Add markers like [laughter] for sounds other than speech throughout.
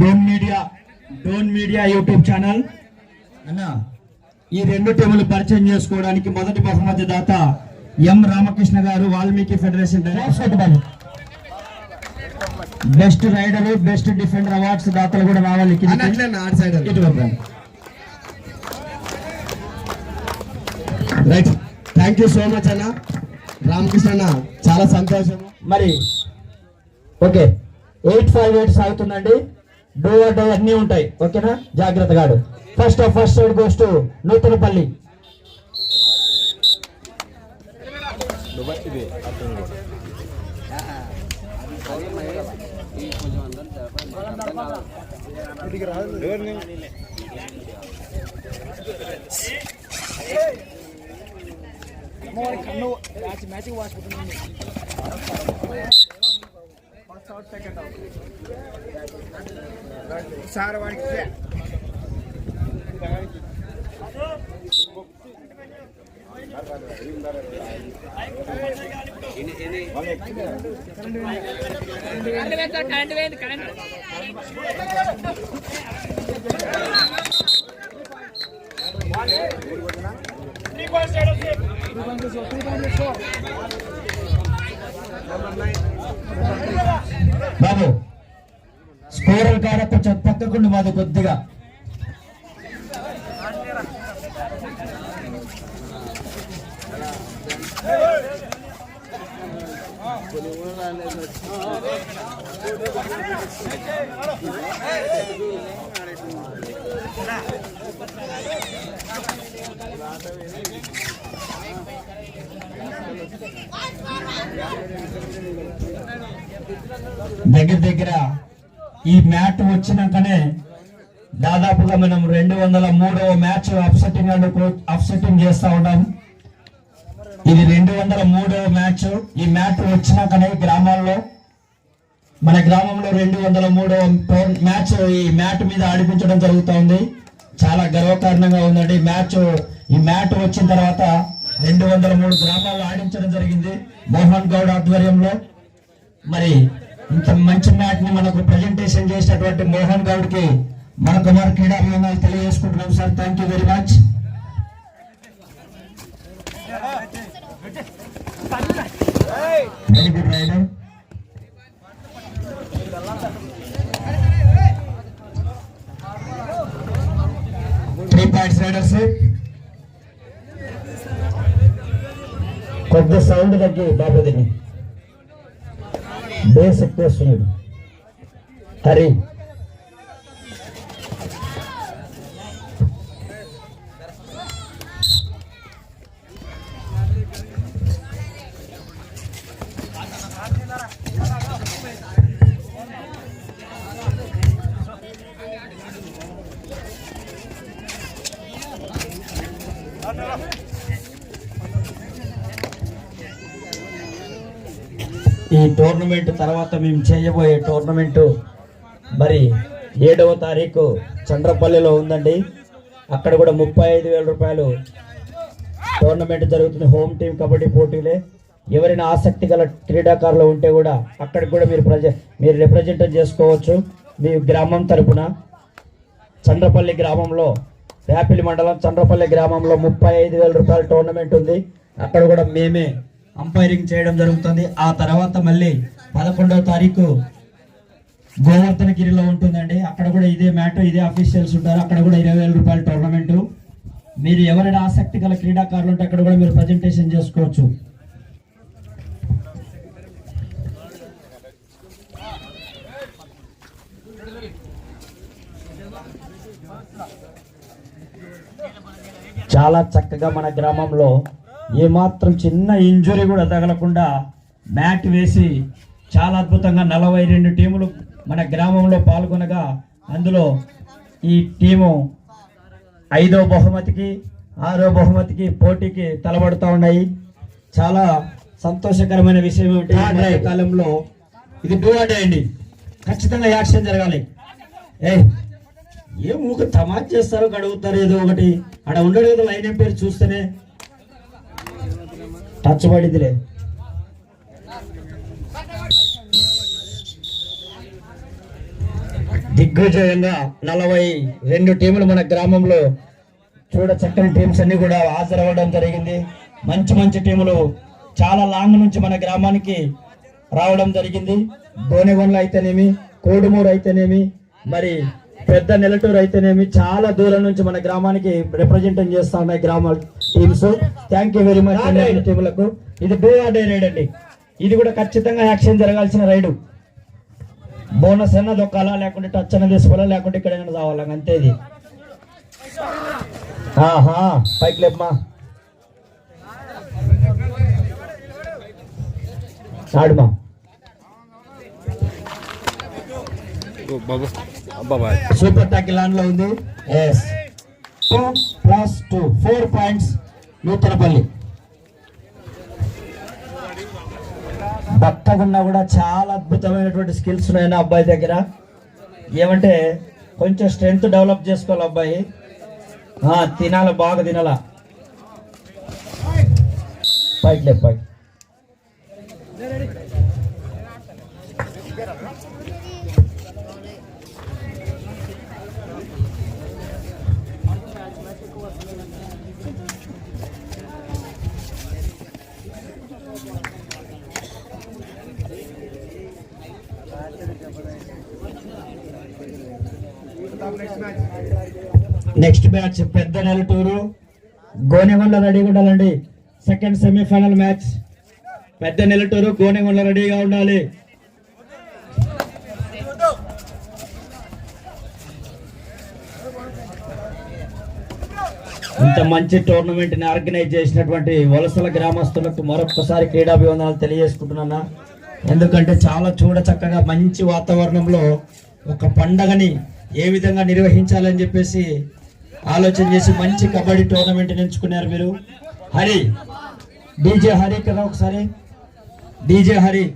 Done Media Done Media YouTube channel. అన్న ఈ రెండు టీములు పరిచయం చేసుకోవడానికి మొదటి బహుమతి దాత ఎం రామకృష్ణ గారు Valmiki federation best raider best defender awards దాతలు కూడా రావాలి. Right. Thank you so much అన్న. రామకృష్ణ అన్న చాలా సంతోషం. మరి ఓకే. ఎయిట్ ఫైవ్ ఎయిట్ సాగుతుందండి. డో డో అన్నీ ఉంటాయి. ఓకేనా? జాగ్రత్తగాడు first of first side goes to Nuthanapalli. Sir వాడికి కరెంట్ వేయండి కరెంట్ బాబు స్కోర్ కాడ కొంచెం పక్కకుండి మాది కొద్దిగా. దగ్గర దగ్గర ఈ మ్యాట్ వచ్చినాకనే దాదాపుగా మనం రెండు వందల మూడవ మ్యాచ్ అప్సెటింగ్ అండ్ అప్సెటింగ్ చేస్తా ఉన్నాం. ఇది రెండు వందల మూడవ మ్యాచ్. ఈ మ్యాట్ వచ్చినాకనే గ్రామాల్లో మన గ్రామంలో రెండు వందల మూడవ మ్యాచ్ ఈ మ్యాట్ మీద ఆడిపించడం జరుగుతూ ఉంది. చాలా గర్వకారణంగా ఉందండి. మ్యాచ్ ఈ మ్యాట్ వచ్చిన తర్వాత రెండు వందల మూడు గ్రామాల్లో ఆడించడం జరిగింది. మోహన్ గౌడ్ ఆధ్వర్యంలో. మరి ఇంత మంచి మ్యాచ్ని మనకు ప్రజెంటేషన్ చేసినటువంటి మోహన్ గౌడ్కి మన కుమార్ క్రీడాభిమానాలు తెలియజేసుకుంటున్నాం sir. Thank you very much very good raider three points raiders కొద్ది సౌండ్ తగ్గి బాబుదిని బేస్ ఎక్కువ వస్తున్నాడు హరి ఈ టోర్నమెంట్ తర్వాత మేము చేయబోయే టోర్నమెంట్ మరి ఏడవ తారీఖు చంద్రపల్లిలో ఉందండి. అక్కడ కూడా ముప్పై ఐదు వేల రూపాయలు టోర్నమెంట్ జరుగుతుంది. హోమ్ టీం కబడ్డీ పోటీలే. ఎవరైనా ఆసక్తి గల క్రీడాకారులు ఉంటే కూడా అక్కడికి కూడా మీరు ప్రజ మీరు రిప్రజెంట్ చేసుకోవచ్చు. మీ గ్రామం తరపున చంద్రపల్లి గ్రామంలో వేపిలి మండలం చంద్రపల్లి గ్రామంలో ముప్పై ఐదు వేల రూపాయల టోర్నమెంట్ ఉంది. అక్కడ కూడా మేమే అంపైరింగ్ చేయడం జరుగుతుంది. ఆ తర్వాత మళ్ళీ పదకొండవ తారీఖు గోవర్ధనగిరిలో ఉంటుందండి. అక్కడ కూడా ఇదే మ్యాట్ ఇదే అఫీషియల్స్ ఉంటారు. అక్కడ కూడా ఇరవై వేల రూపాయల టోర్నమెంటు. మీరు ఎవరైనా ఆసక్తి గల క్రీడాకారులు ఉంటే అక్కడ కూడా మీరు ప్రజెంటేషన్ చేసుకోవచ్చు. చాలా చక్కగా మన గ్రామంలో ఏమాత్రం చిన్న ఇంజురీ కూడా తగలకుండా మ్యాట్ వేసి చాలా అద్భుతంగా నలభై రెండు టీములు మన గ్రామంలో పాల్గొనగా అందులో ఈ టీము ఐదో బహుమతికి ఆరో బహుమతికి పోటీకి తలబడుతూ ఉన్నాయి. చాలా సంతోషకరమైన విషయం ఏమిటి? కాలంలో ఇది డూ అంటే అండి. ఖచ్చితంగా యాక్షన్ జరగాలి. ఏ ఏం ఊక తమాజ్ చేస్తారు గడుగుతారు ఏదో ఒకటి. అక్కడ ఉండడు కదా లైన్ ఎంపైర్ చూస్తేనే. టచ్ పడిదిలే. దిగ్విజయంగా నలభై రెండు టీములు మన గ్రామంలో చూడ చక్కని టీమ్స్ అన్ని కూడా హాజరవ్వడం జరిగింది. మంచి మంచి టీములు చాలా లాంగ్ నుంచి మన గ్రామానికి రావడం జరిగింది. గోనెగొండలు అయితేనేమి కోడుమూరు అయితేనేమి మరి పెద్ద నెలటూరు అయితేనేమి చాలా దూరం నుంచి మన గ్రామానికి రిప్రజెంటేషన్ చేస్తా ఉన్నాయి గ్రామ teams thank you very much టీములకు ఇది డూ ఆర్ డే రైడ్ అండి. ఇది కూడా ఖచ్చితంగా యాక్షన్ జరగాల్సిన రైడు. బోనస్ అన్న దొక్కాలా లేకుంటే టచ్ అన్న తీసుకోవాలా లేకుంటే ఇక్కడ రావాలా అంతే ఇది. ఆహా పైకి లేమ్మా ఆడుమా? బాబు. సూపర్ టాకిల్ లాన్లో ఉంది. Yes two plus two four points Nuthanapalli. బక్కగున్నా కూడా చాలా అద్భుతమైనటువంటి స్కిల్స్ ఉన్నాయి అబ్బాయి దగ్గర. ఏమంటే కొంచెం స్ట్రెంగ్త్ డెవలప్ చేసుకోవాలి అబ్బాయి. తినాల బాగా తినాల? పైకి లే పైకి నెక్స్ట్ మ్యాచ్ పెద్ద నెలటూరు గోనెగొండ రెడీగా ఉండాలండి సెకండ్ సెమీఫైనల్ మ్యాచ్ పెద్ద నెలటూరు గోనెగొండ రెడీగా ఉండాలి. ఇంత మంచి టోర్నమెంట్ని ఆర్గనైజ్ చేసినటువంటి వలసల గ్రామస్తులకు మరొకసారి క్రీడాభివందనాలు తెలియజేసుకుంటున్నా ఎందుకంటే చాలా చూడ చక్కగా మంచి వాతావరణంలో ఒక పండగని ఏ విధంగా నిర్వహించాలని చెప్పేసి ఆలోచన చేసి మంచి కబడ్డీ టోర్నమెంట్ ఎంచుకున్నారు మీరు. హరి డీజే హరి కదా ఒకసారి. డీజే హరి.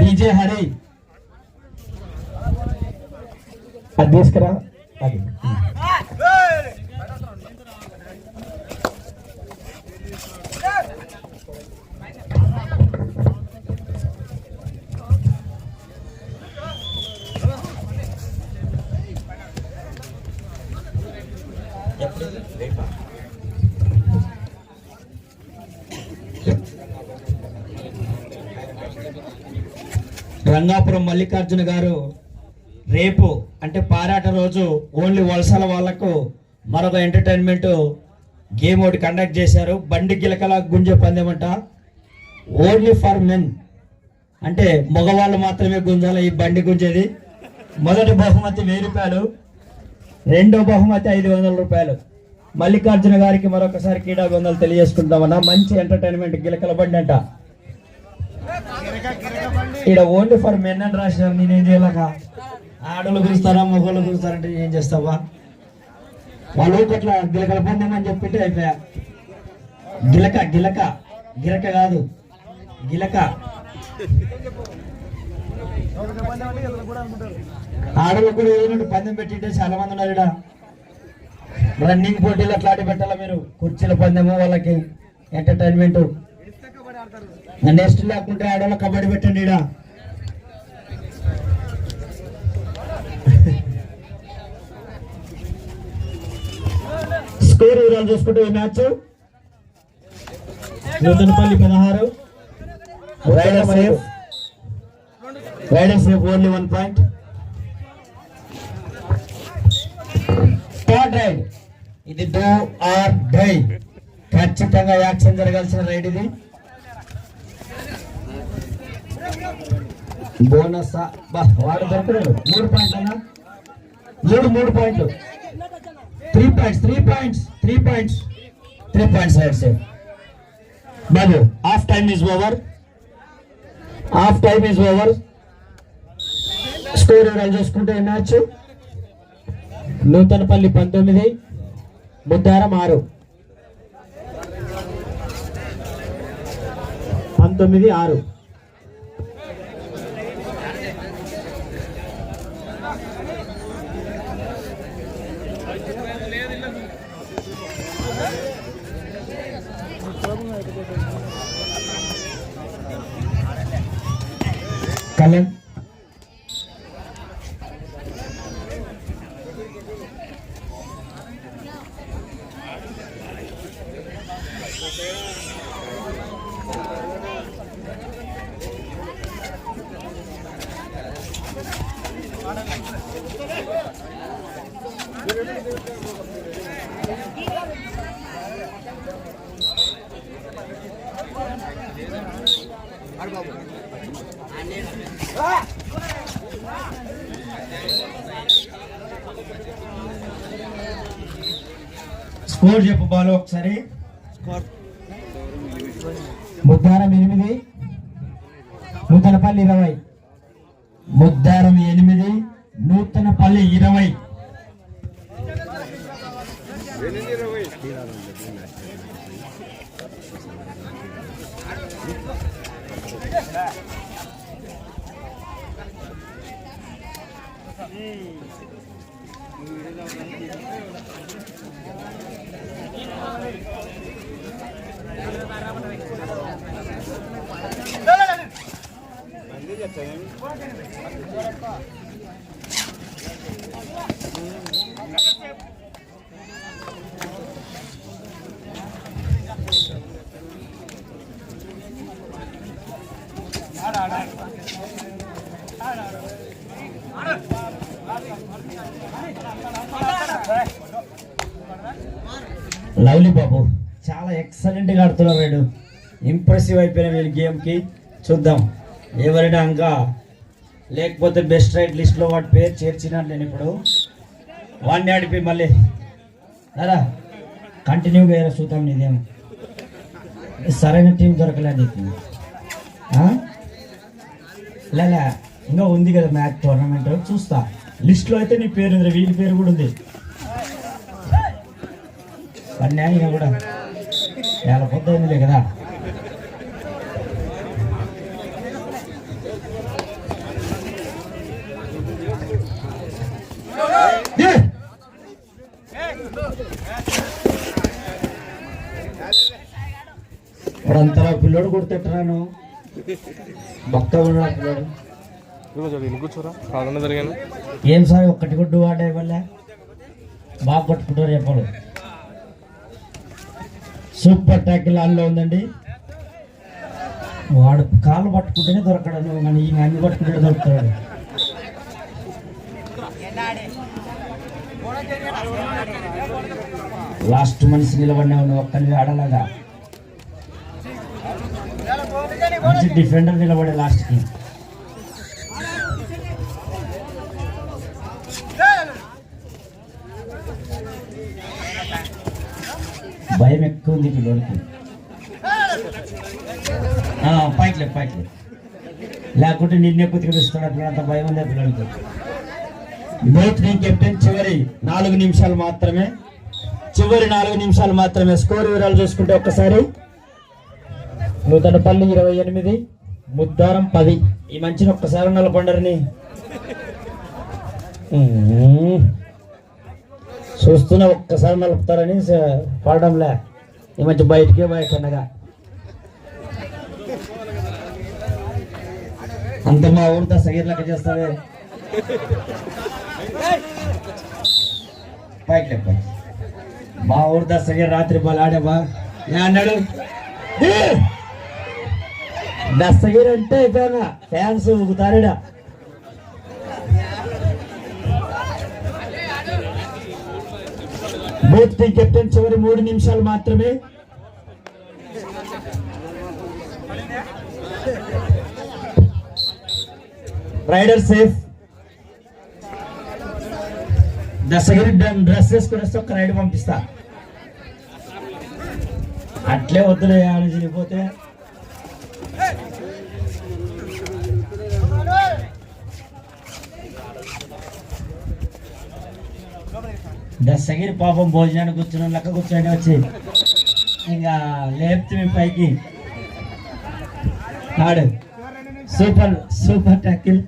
డీజే హరి. అది తీసుకురా. అది. రంగాపురం మల్లికార్జున గారు రేపు అంటే పారాట రోజు ఓన్లీ వలసల వాళ్ళకు మరొక ఎంటర్టైన్మెంట్ గేమ్ ఒకటి కండక్ట్ చేశారు. బండి గిలకల గుంజే పందెం అంట ఓన్లీ ఫర్ మెన్. అంటే మగవాళ్ళు మాత్రమే గుంజాలి ఈ బండి గుంజేది. మొదటి బహుమతి వెయ్యి రూపాయలు. రెండో బహుమతి ఐదు వందల రూపాయలు. మల్లికార్జున గారికి మరొకసారి క్రీడా బృందాలు తెలియజేసుకుంటామన్నా మంచి ఎంటర్టైన్మెంట్ గిలకల బండి అంట. ఇక్కడ ఓన్లీ ఫర్ మెన్ అని రాసినారు నేనేం చేయలేక ఆడలు కురుస్తారా మగవాళ్ళు కురుస్తారంటే ఏం చేస్తావా? వాళ్ళు అట్లా గిలకల పందెం అని చెప్పింటే అయిపోయా. గిలక గిలక గిలక కాదు గిలక. ఆడలు కూడా ఏదైనా పందెం పెట్టింటే చాలా మంది ఉన్నారు ఈడ. రన్నింగ్ పోటీలు అట్లాంటి పెట్టాలా మీరు? కుర్చీల పందెము వాళ్ళకి ఎంటర్టైన్మెంట్ నెక్స్ట్ లేకుంటే ఆడవాళ్ళ కబడ్డీ పెట్టండి ఈడ. స్కోర్ వివరాలు చూసుకుంటే ఈ మ్యాచ్. నూతనపల్లి పదహారు. Raider safe. Raider safe only one point. Third raid. ఇది డో ఆర్ డై. ఖచ్చితంగా యాక్షన్ జరగాల్సిన రైడ్ ఇది. బోనస్ వాడు దొరకలేదు మూడు పాయింట్ మూడు మూడు పాయింట్లు. Three points three points three points. Three points right safe Babu half time is over. Half time is over. Score వివరాలు చూసుకుంటే మ్యాచ్? నూతనపల్లి పంతొమ్మిది ముద్దారం ఆరు. పంతొమ్మిది ఆరు. కళ్యాణ్ స్కోర్ చెప్పు బాలు ఒకసారి. ముద్దారం ఎనిమిది. నూతనపల్లి ఇరవై. ముద్దారం ఎనిమిది. నూతనపల్లి ఇరవై. చెప్తాను లవ్లీ బాబు. చాలా ఎక్సలెంట్గా వీడు. ఇంప్రెసివ్ అయిపోయిన వీళ్ళ గేమ్కి. చూద్దాం. ఎవరైనా ఇంకా లేకపోతే బెస్ట్ రైట్ లిస్ట్లో వాడి పేరు చేర్చినాను నేను ఇప్పుడు. వాడిని ఆడిపి మళ్ళీ. అరా కంటిన్యూగా ఏదో చూద్దాం నీదేం. సరైన టీం దొరకలే నీకు. లే లేలే ఇంకా ఉంది కదా మ్యాచ్ టోర్నమెంట్ చూస్తా. లిస్ట్లో అయితే నీ పేరు ఉంది వీడి పేరు కూడా ఉంది. పన్నెండు కూడా. చాలా పొద్దు అయిందిలే కదా! ఇప్పుడు అంతలా పిల్లోడు భక్త ఉన్నాడు పిల్లోడు? చూడు ఇల్లు కూర్చోరా. జరిగాను. ఏం సార్ ఒక్కటి గుడ్డు వాడే వల్ల? బాగా కొట్టుకుంటారు చెప్పాలి. సూపర్ ట్యాకిల్ ఆన్లో ఉందండి. వాడు కాళ్ళు పట్టుకుంటేనే దొరకడం కానీ ఈ అన్ని పట్టుకుంటే దొరుకుతాడు. లాస్ట్ మనిషి నిలబడినావు నువ్వు ఒక్కరిని ఆడలాగా. మంచి డిఫెండర్ నిలబడే లాస్ట్కి భయం ఎక్కువ ఉంది పిల్లలకి పైకిలే పైకిలే లేకుంటే నిన్నే బతికిస్తాడు అట్లా అంత భయం ఉంది పిల్లలకి బోత్ నేను కెప్టెన్ చివరి నాలుగు నిమిషాలు మాత్రమే. చివరి నాలుగు నిమిషాలు మాత్రమే. స్కోర్ వివరాలు చూసుకుంటే ఒక్కసారి. నూతనపల్లి ఇరవై ఎనిమిది ముద్దారం పది. ఈ మంచిని ఒక్కసారి నలపండరిని చూస్తున్నా ఒక్కసారి నలుపుతారని పాడడంలే. ఈ మధ్య బయటికే బయటనగా అంత మా ఊరితో సగీర్లక చేస్తావే. పైకి పైకి. మా ఊరితో సగీర్ రాత్రి బాల్ ఆడే అన్నాడు? ఏ! దస్తగిరి అంటే ఫ్యాన్స్ ఊగుతారుడా? బూత్ కెప్టెన్ చివరి మూడు నిమిషాలు మాత్రమే. రైడర్ సేఫ్ దశగిరి డ్రెస్ వేసుకుని వస్తే ఒక రైడ్ పంపిస్తా. అట్లే వద్దులే ఆడ దశగిరి పాపం భోజనానికి కూర్చున్న లెక్క కూర్చొని వచ్చి. ఇంకా లేపుతుంది పైకి. ఆడు. Super super tackle.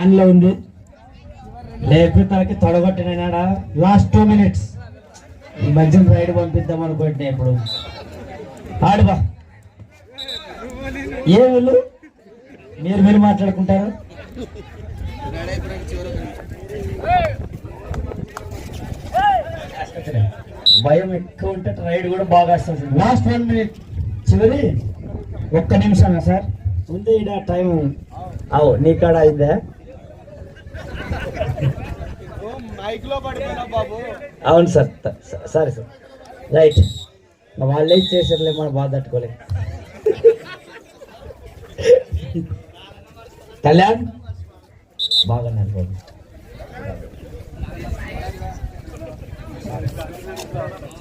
ఆన్లో ఉంది లేపి తనకి తొడగొట్టినాడా లాస్ట్ టూ మినిట్స్. ఈ మధ్య రైడ్ పంపిద్దాం అనుకుంటున్నా ఇప్పుడు. ఆడుబా ఏ వీళ్ళు మీరు మీరు మాట్లాడుకుంటారు? భయం ఎక్కువ ఉంటే రైడ్ కూడా బాగా వస్తుంది లాస్ట్ వన్ మినిట్ చివరి ఒక్క నిమిషం సార్? ఉంది ఇక్కడ టైం. అవు నీ కాడ అయిందా? అవును సార్ సారీ సార్. రైట్ వాళ్ళే చేసారులే మనం బాధ తట్టుకోలే. [laughs] కళ్యాణ్? బాగా నడిపోయింది Thank you.